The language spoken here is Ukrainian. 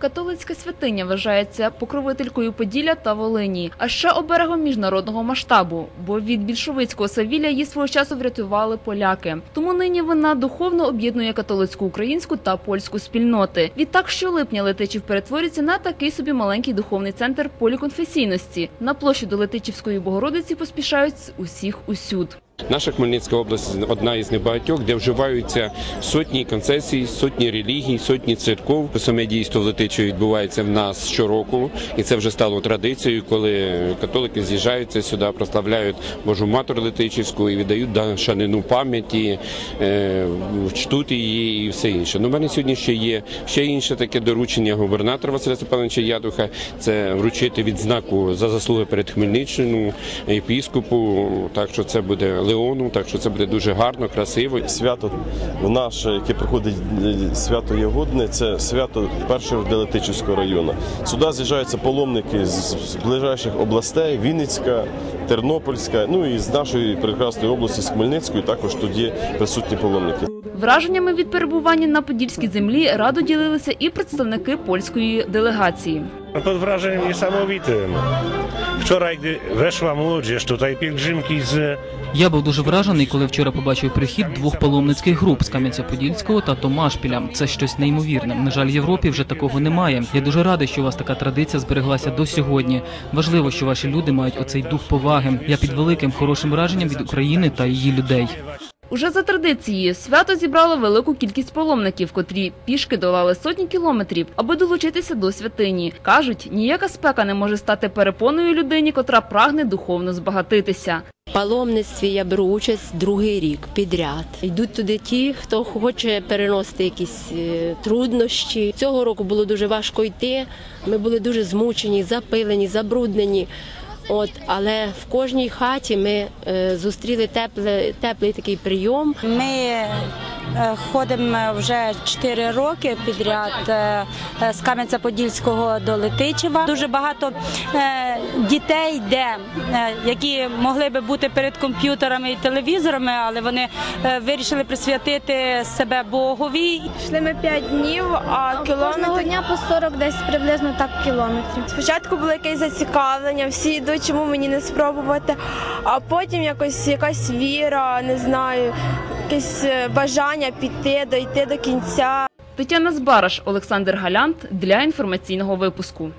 Католицька святиня вважається покровителькою Поділля та Волині, а ще оберегом міжнародного масштабу, бо від більшовицького Савілля її свого часу врятували поляки. Тому нині вона духовно об'єднує католицьку українську та польську спільноти. Відтак, щолипня Летичів перетворюється на такий собі маленький духовний центр поліконфесійності. На площу до Летичівської Богородиці поспішають з усіх усюд. Наша Хмельницька область одна із небагатьох, де вживаються сотні концесій, сотні релігій, сотні церков. Саме дійство в відбувається в нас щороку, і це вже стало традицією, коли католики з'їжджаються сюди, прославляють Божу Матір Летичівську і віддають да, шанину пам'яті, е, чтуть її і все інше. Ну, мене сьогодні ще є ще інше таке доручення губернатора Василя Степановича Ядуха. Це вручити відзнаку за заслуги перед Хмельниччину, епіскопу. Так що це буде Леону, так що це буде дуже гарно, красиво. Свято наше, яке проходить е, свято Ягодне, це свято першого Делетичівського району. Сюди з'їжджаються паломники з ближайших областей: Вінницька, Тернопільська, ну і з нашої прекрасної області, з Хмельницької, також тут є присутні паломники. Wrażeniami від перебування на подільській землі радо ділилися і представники польської делегації. Pod wrażeniem niesamowitym. Wczoraj, gdy weszła młodzież, tutaj pielgrzymki z Я був дуже вражений, коли вчора побачив прихід двох паломницьких груп з Кам'янця-Подільського та Томашпіля. Це щось неймовірне. На жаль, в Європі вже такого немає. Я дуже радий, що у вас така традиція збереглася до сьогодні. Важливо, що ваші люди мають оцей дух поваги. Я під великим хорошим враженням від України та її людей. Уже за традицією свято зібрало велику кількість паломників, котрі пішки долали сотні кілометрів, аби долучитися до святині. кажуть, ніяка спека не може стати перепоною людині, котра прагне духовно збагатитися. В паломництві я беру участь другий рік підряд. Йдуть туди ті, хто хоче переносити якісь е, труднощі. Цього року було дуже важко йти. Ми були дуже змучені, запилені, забруднені. От, але в кожній хаті ми е, зустріли тепле, теплий такий прийом. Ми ходимо вже 4 роки підряд е, е, з Кам'янця-Подільського до Летичева. Дуже багато е, дітей йде, е, які могли би бути перед комп'ютерами і телевізорами, але вони е, вирішили присвятити себе Богові. Йшли ми 5 днів, а Кожного кілометр... дня по 40 десь приблизно так кілометрів. Спочатку було якесь зацікавлення, всі йдуть, чому мені не спробувати. А потім якось якась віра, не знаю, якесь е, бажання піти, дойти до кінця. Тетяна Збараш, Олександр Галянт для інформаційного випуску.